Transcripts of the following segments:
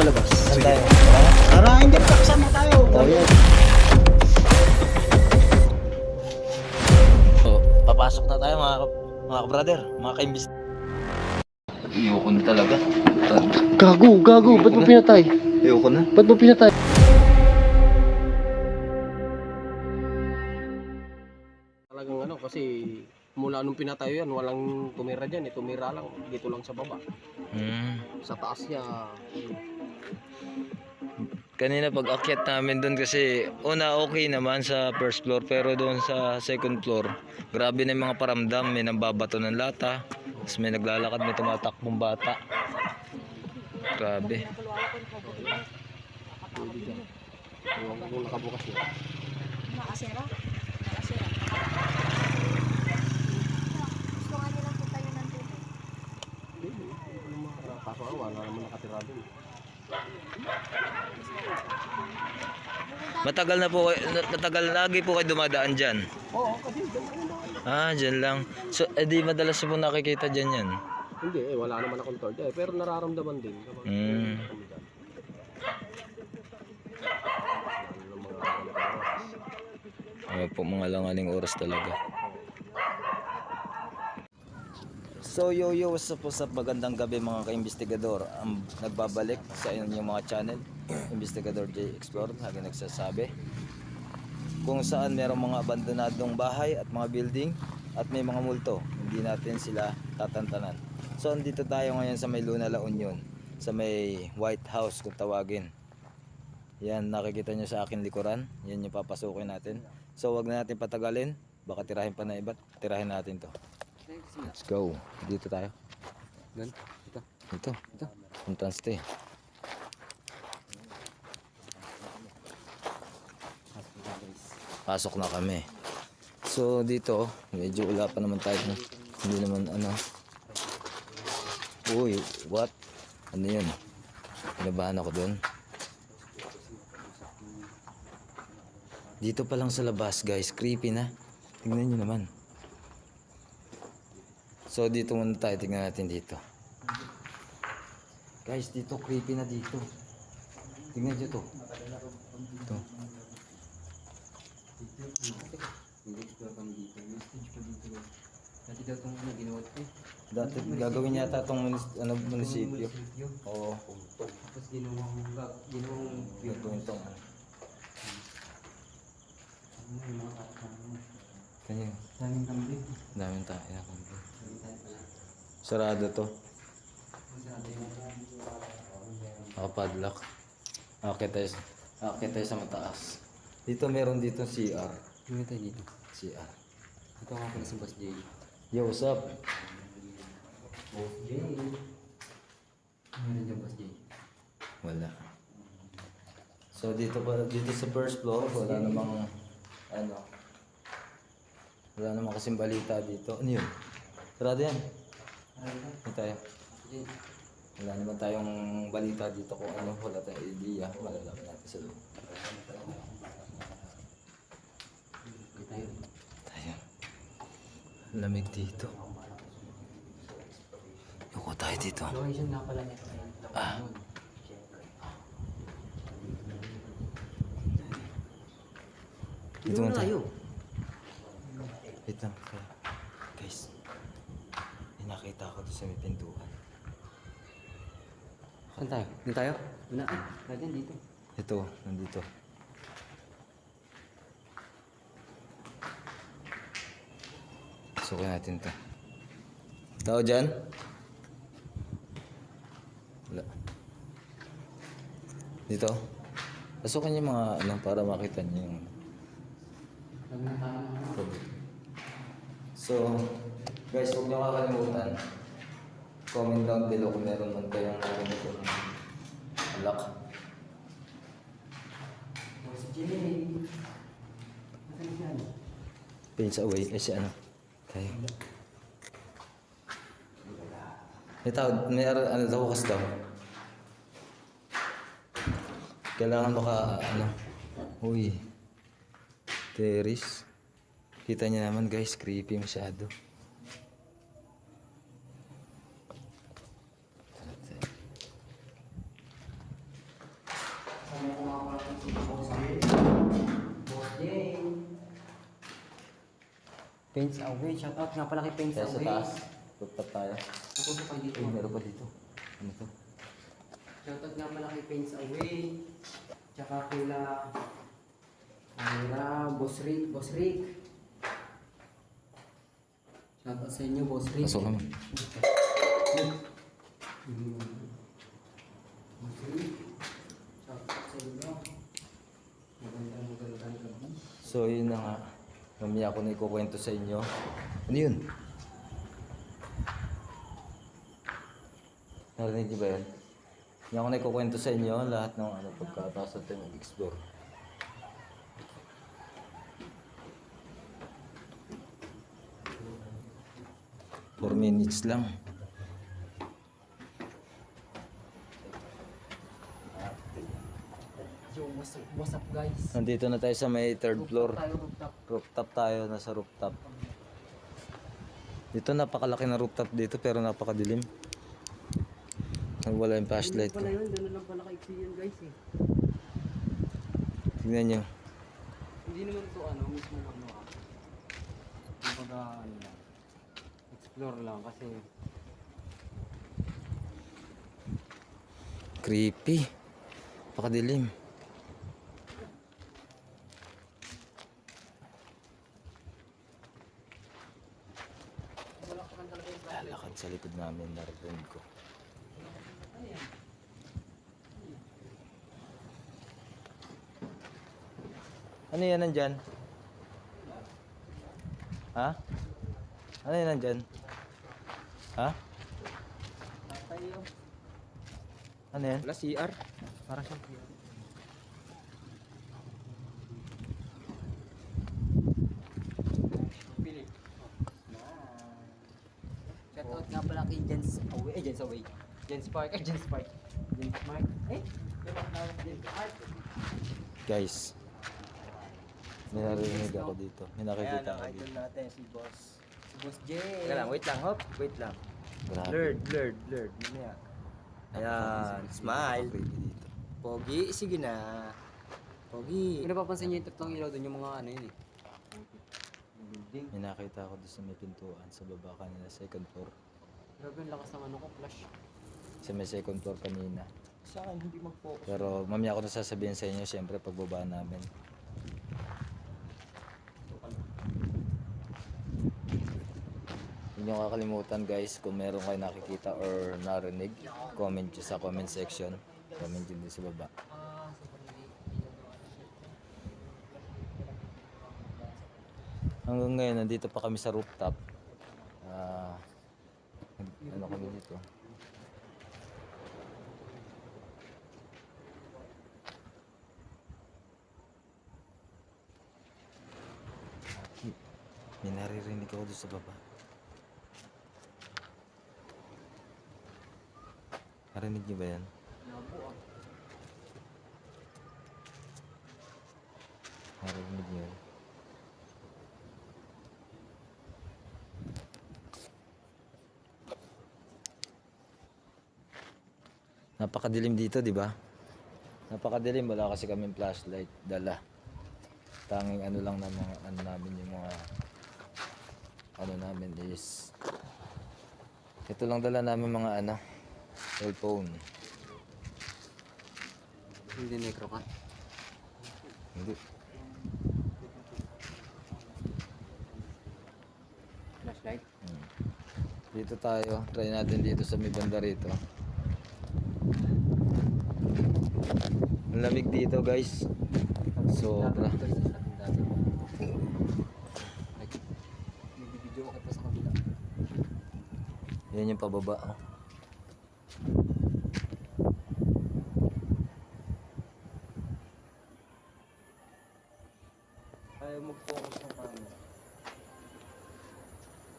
palabas. Tayo? Tara, hindi pa kasama tayo. Oh, yan. So, papasok na tayo mga mga brother, mga kaimbis. Ayoko na talaga. Gago, gago. Ba't mo pinatay? Ayoko na. Ba't mo pinatay? Talagang ano, kasi mula nung pinatayo yan, walang tumira dyan. Eh, tumira lang. Dito lang sa baba. Hmm. Sa taas niya. Kanina pag akyat namin doon kasi una okay naman sa first floor pero doon sa second floor grabe na yung mga paramdam may nambabato ng lata tapos may naglalakad may tumatakbong bata grabe kung nakabukas yun. Nakasira? Nakasira. Gusto nga nilang po tayo nandun eh. Hindi, ano kaso ano, wala naman nakatira doon. Matagal na po matagal lagi po kayo dumadaan dyan Oo, kasi ah dyan lang so edi madalas po nakikita dyan yan Hindi eh, wala naman akong torta eh. Pero nararamdaman din. Kapag Mm. Ano po mga langaling oras talaga. So yo yo, what's up, what's up? Magandang gabi mga ka-investigador. Ang nagbabalik sa inyong mga channel, Investigador J Explore, lagi nagsasabi kung saan merong mga abandonadong bahay at mga building at may mga multo, hindi natin sila tatantanan. So andito tayo ngayon sa may Luna La Union, sa may White House kung tawagin. Yan, nakikita nyo sa akin likuran. Yan yung papasukin natin. So, wag na natin patagalin. Baka tirahin pa na iba. Tirahin natin to. Let's go. Dito tayo. Gan? Ito. Dito. Dito. Entrance to eh. Pasok na kami. So, dito, medyo wala pa naman tayo. Hindi naman ano. Uy, what? Ano yun? Pinabahan ako dun. Dito pa lang sa labas, guys. Creepy na. Tingnan nyo naman. So, dito muna tayo. Tingnan natin dito. Guys, dito creepy na dito. Tingnan nyo to. Ito. Dati daw itong ano, ginawa ito. Dati gagawin yata itong ano, munisipyo. Oo. Tapos ginawang, ginawang Gagawin itong ano. Kanya. daming kambing. Daming tayo. Sarado to. Nakapadlock. Akit tayo, akit tayo sa mataas. Dito meron dito CR. Tingnan tayo dito. CR. Ito nga pala si Boss Jay. Yo, what's up? Boss Jay. Meron dyan Boss Jay. Wala. So dito pa dito sa first floor wala namang ano wala namang kasing balita dito. Ano yun? Sarado yan. Ano tayo? Wala naman tayong balita dito kung ano. Wala tayong idea. Malalaman natin sa loob. Tayo. Lamig dito. Yuko tayo dito. Location nga pala niya. Ah. Dito muna tayo. Wait lang. Nakita ko doon sa may pintuan. Saan tayo? Dito tayo? Wala. Wala dyan dito. Ito, nandito. Sukin natin to. Tao dyan? Wala. Dito? Pasukan yung mga ano para makita niyo yung. So, guys, huwag niyo kakalimutan. Comment down below kung meron man kayong narinig ko ng alak. Jay. Nasaan siya? Pains away. Eh si ano? Tayo. May tao, may ano daw kas daw. Kailangan baka ano. Uy. Terrace. Kita niya naman guys, creepy masyado. Paints Away. Shoutout nga pala kay Paints Kaya sa Away. taas, rooftop tayo. Napunta pa dito. Uy, meron pa dito. Ano to? Shoutout nga pala kay Paints Away. Tsaka kila... Kila Boss Rick. Boss Rick. Shoutout sa inyo, Boss Rick. Pasok naman. Boss Rick. Shoutout sa inyo. Magandang magandang gabi. So, yun na nga. Mamaya ko na ikukwento sa inyo. Ano yun? Narinig niyo ba yan? Hindi ako na ikukwento sa inyo lahat ng ano, pagkatapos natin mag-explore. Four minutes lang. Yo, what's up, what's up guys? Nandito na tayo sa may third floor. Tayo rooftop. Rooftop tayo, nasa rooftop. Dito napakalaki na rooftop dito pero napakadilim. Nagwala yung flashlight ko. Pala yun, gano'n lang pala kaiksi yun guys eh. Tingnan nyo. Hindi naman to ano, mismo ano ah. Kumbaga ano lang. Explore lang kasi Creepy. Napakadilim. Lalakad sa likod namin, narinig ko. Ano yan nandyan? Ha? Ano yan nandyan? Ha? Ano yan? Wala CR. Para siyang CR. Shoutout nga pala kay Jens Away. Eh, Jens Away. Jens Park. Eh, Jens Park. Jens Park. Eh, Jens Park? Guys, may narinig ako dito. May nakikita ako dito. natin si Boss. Si Boss J. Teka lang, wait lang, hop. Wait lang. Grabe. Blurred, blurred, blurred. Mamaya. Ayan, smile. Creepy dito. Pogi, sige na. Pogi. Kung napapansin niyo yung tatlong ilaw doon yung mga ano yun eh. Building. May nakita ako doon sa may pintuan sa baba kanina, second floor. Grabe ang lakas ng ano ko, flash. Sa may second floor kanina. Sa akin, hindi mag-focus. Pero mamaya ko na sasabihin sa inyo, syempre pagbaba namin. Hindi kakalimutan guys, kung meron kayo nakikita or narinig, comment nyo sa comment section. Comment nyo din sa baba. Hanggang ngayon, nandito pa kami sa rooftop. Nag- ano kami dito? May naririnig ako doon sa baba. Narinig niyo ba yan? Narinig niyo yan? Napakadilim dito, di ba? Napakadilim, wala kasi kaming flashlight dala. Tanging ano lang na mga ano namin yung mga ano namin is ito lang dala namin mga ano cellphone. Hindi necro ka. Hindi. Flashlight. Hmm. Dito tayo, try natin dito sa may banda rito. Ang lamig dito guys. Sobra. Yan yung pababa. Oh. Ayaw mag-focus ng camera.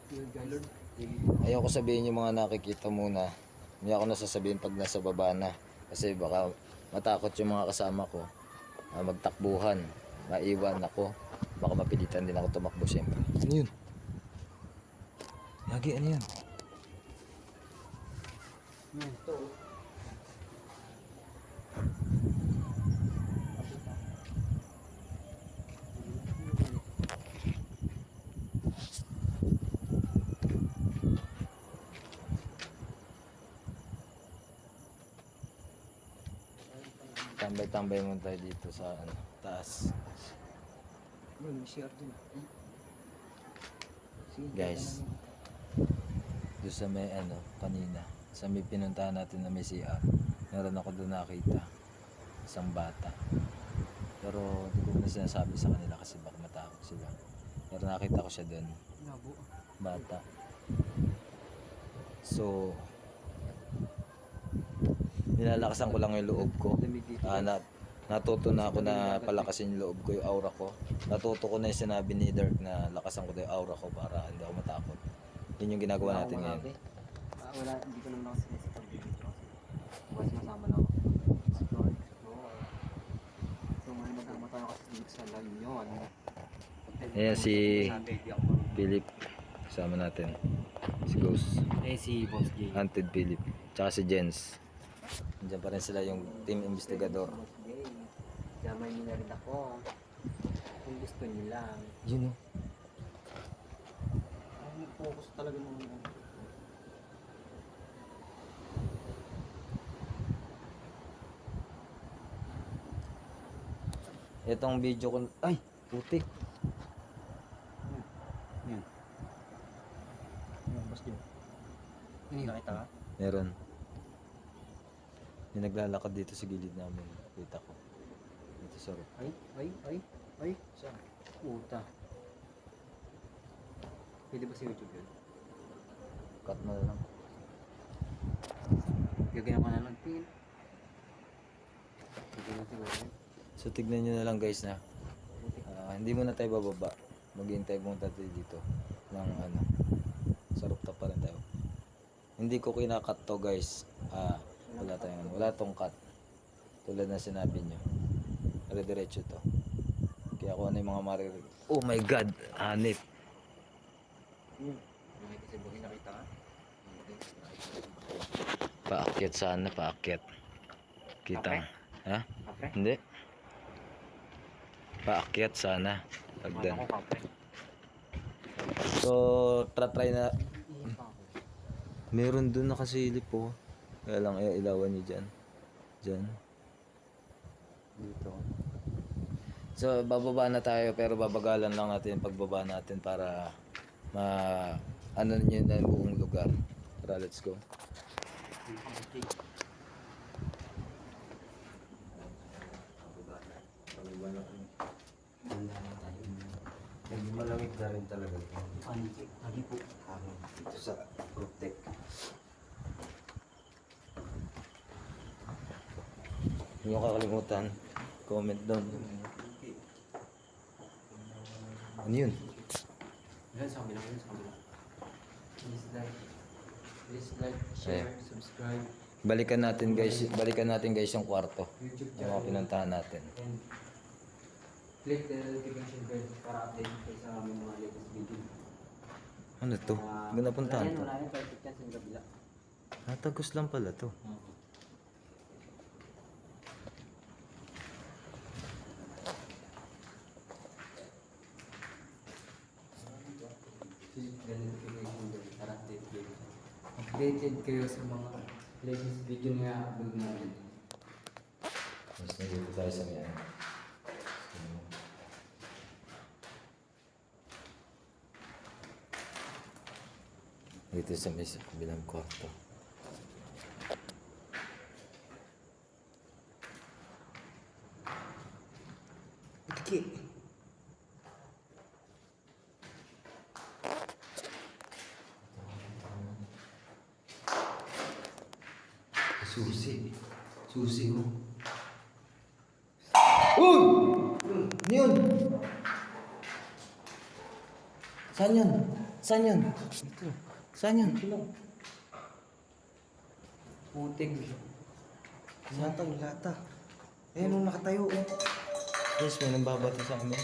Yun guys. Ayoko sabihin yung mga nakikita muna. Hindi ako nasasabihin pag nasa baba na. Kasi baka matakot yung mga kasama ko. Ah, magtakbuhan. Maiwan ako. Baka mapilitan din ako tumakbo siyempre. Ano yun? Lagi, ano yun? Yan, Tambay-tambay mo tayo dito sa ano, taas. Sige, Guys. Doon sa may ano, kanina. Sa may pinuntahan natin na may CR. Meron ako doon nakita. Isang bata. Pero hindi ko na sinasabi sa kanila kasi baka matakot sila. Pero nakita ko siya doon. Labo. Bata. So, nilalakasan ko lang yung loob ko. Dito. Ah, na, natuto na ako na palakasin yung loob ko, yung aura ko. Natuto ko na yung sinabi ni Dirk na lakasan ko daw yung aura ko para hindi ako matakot. Yun yung ginagawa natin ngayon. Ah, wala, hindi ko naman ako sinisipag video kasi. Kasi masama lang ako. Explore, explore. So ngayon magkama tayo kasi dito sa La Union. Ayan si Philip. Kasama natin. Si Ghost. Eh si Boss J. Hunted Philip. Tsaka si Jens. Nandiyan pa rin sila yung team investigador. Damay niyo na rin ako. Kung gusto niyo lang. Yun oh. Ang focus talaga ng Itong video ko... Ay! Putik! Boss Joe. Hindi nakita ka? Meron. May naglalakad dito sa gilid namin. Kita ko. Dito sa roof. Ay, ay, ay, ay. Saan? Puta. Pwede ba sa YouTube yun? Cut mo na lang. Gagawin ko na lang pin. Gagawin siguro yun. So tignan nyo na lang guys na ah, hindi muna tayo bababa. Maghihintay muna tayo dito ng ano. Sa rooftop pa rin tayo. Hindi ko kinakat to guys. Ah, wala tayong. Wala tong cut. Tulad na sinabi nyo. Dire-diretso to. Kaya kung ano yung mga maririg. Oh my god! Hanip! Okay, ka? Paakyat sana, paakyat. Kita. Ha? Kapre? Hindi. Paakyat sana. Pagdan. So, try na. Meron dun nakasilip po. Kaya lang ay ilawan niyo dyan. Dyan. Dito. So, bababa na tayo pero babagalan lang natin yung pagbaba natin para ma ano niyo na yung buong lugar. Tara, let's go. Malamig na rin talaga. Paniki. Lagi po. Hangin dito sa roof deck. Niyo kakalimutan. Comment down. Ano yun? Yan, sa kabila. Yan, sa kabila. Please like. Please like, share, subscribe. Balikan natin guys, balikan natin guys yung kwarto. YouTube Yung mga pinuntahan natin. And click the notification bell para update kayo sa aming mga latest video. Ano to? Ah, Ganda puntahan wala yan, to. Wala yan, perfect yan sa kabila. Natagos lang pala to. Click the notification bell para update kayo. Updated kayo sa mga latest video na upload natin. Mas nandito tayo sa may ano. Dito sa may kabilang kwarto. Susi. Susi mo. Uy! Ano yun? Saan yun? Saan yun? Saan yun? Putik. Lata, lata. Eh, nung nakatayo eh. Yes, may nambabati sa amin.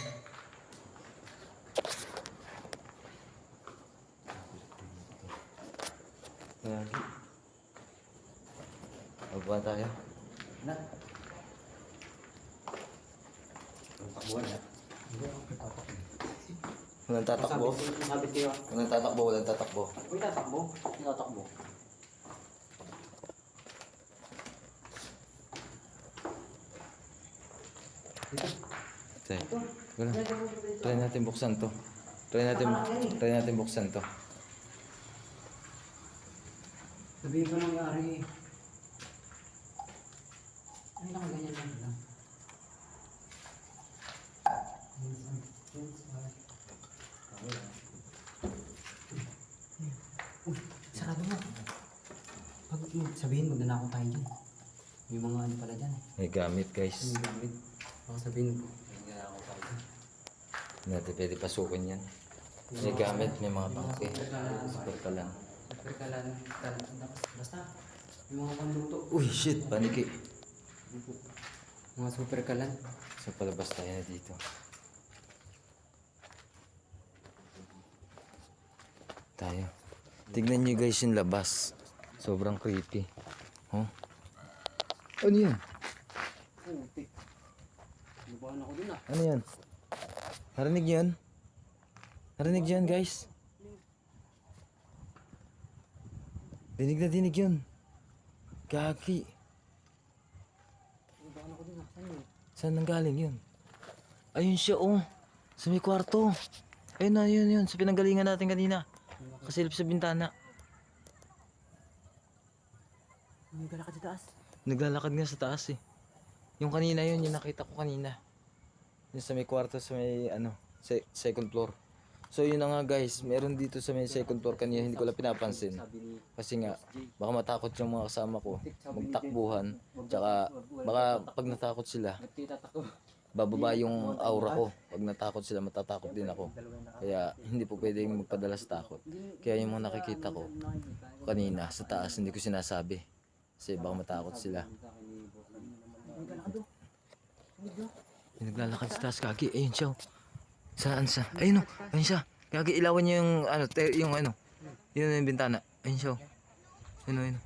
Lagi. Magbuha tayo. Na. Walang tatakbo. Sabit kayo. Walang tatakbo, walang tatakbo. Uy, tatakbo. Uy, tatakbo. Try. Wala. Try natin buksan to. Try natin, try natin buksan to. Sabihin ko nangyari. Ay, nakaganyan lang lang. Uy, sarado mo. Pag sabihin, magnanakaw tayo dyan. May mga ano pala dyan. May gamit guys. May gamit. Baka sabihin, magnanakaw tayo dyan. Hindi natin pwede pasukin yan. May gamit, may mga bangke. Super kalan. Super kalan, kalan, tapos basta. Yung mga panluto. Uy, shit, paniki. Mga super kalan. So palabas tayo na dito. Tayo. Tignan nyo guys yung labas. Sobrang creepy. Oh. Ano yan? Puti. Lubahan ako dun ah. Ano yan? Narinig nyo yan? Narinig nyo yan guys? Dinig na dinig yun. Gagi. Lubahan ako dun ah. Saan yun? Saan nanggaling yun? Ayun siya oh. Sa may kwarto. Ayun na, yun yun. Sa pinanggalingan natin kanina. Kasilip sa bintana. May galakad sa taas. Naglalakad nga sa taas eh. Yung kanina yun, yung nakita ko kanina. Yung sa may kwarto sa may ano, se- second floor. So yun na nga guys, meron dito sa may second floor kanina hindi ko lang pinapansin. Kasi nga, baka matakot yung mga kasama ko. Magtakbuhan. Tsaka, baka pag natakot sila, bababa yung aura ko. Pag natakot sila, matatakot din ako. Kaya hindi po pwedeng magpadala sa takot. Kaya yung mga nakikita ko kanina sa taas, hindi ko sinasabi. Kasi baka matakot sila. Yung naglalakad sa taas, kagi. Ayun siya. oh. Saan siya? Ayun o. Ayun siya. Kagi, ilawan niya yung ano, yung ano. Yun yung bintana. Ayun siya. oh. Ayun o, ayun.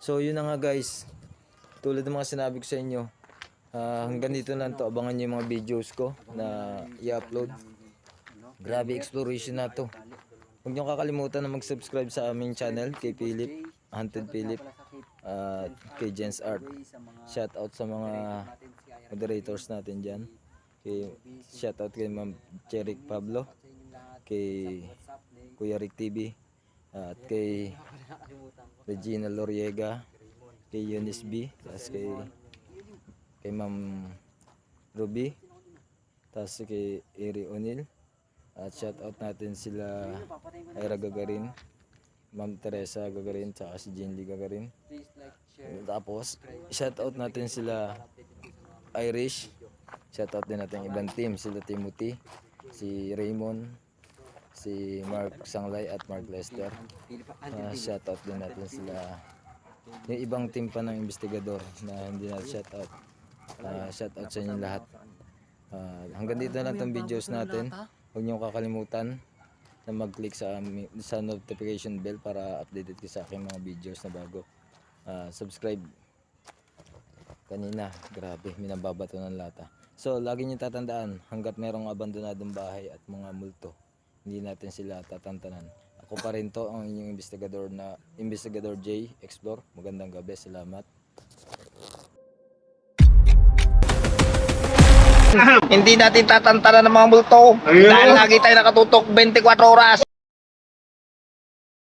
So yun na nga guys. Tulad ng mga sinabi ko sa inyo. ah, hanggang dito lang to. Abangan nyo yung mga videos ko na i-upload. Grabe exploration na to. Huwag niyo kakalimutan na mag-subscribe sa aming channel kay Philip, Hunted Philip, at kay Jens Art. Shout out sa mga moderators natin dyan. Kay, shout out kay Ma'am Cherik Pablo, kay Kuya Rick TV, at kay Regina Loriega, kay Eunice B, tapos kay kay Ma'am Ruby, tapos kay Eri O'Neill. At shout out natin sila Ira Gagarin, Ma'am Teresa Gagarin, tsaka si Lee Gagarin. Tapos, shout out natin sila Irish. Shout out din natin ibang team, sila Timothy, si Raymond, si Mark Sanglay at Mark Lester. Ah, shout out din natin sila yung ibang team pa ng investigador na hindi na shout out. Ah, shout out sa inyo lahat. Ah, hanggang dito na lang tong videos natin. Huwag niyo kakalimutan na mag-click sa ami- sa notification bell para updated kayo sa aking mga videos na bago. Ah, subscribe. Kanina, grabe, minababato ng lata. So, lagi niyo tatandaan, hanggat merong abandonadong bahay at mga multo, hindi natin sila tatantanan. Ako pa rin to, ang inyong investigador na Investigador J. Explore. Magandang gabi, salamat. Hindi natin tatantanan ng mga multo dahil lagi tayo nakatutok 24 oras.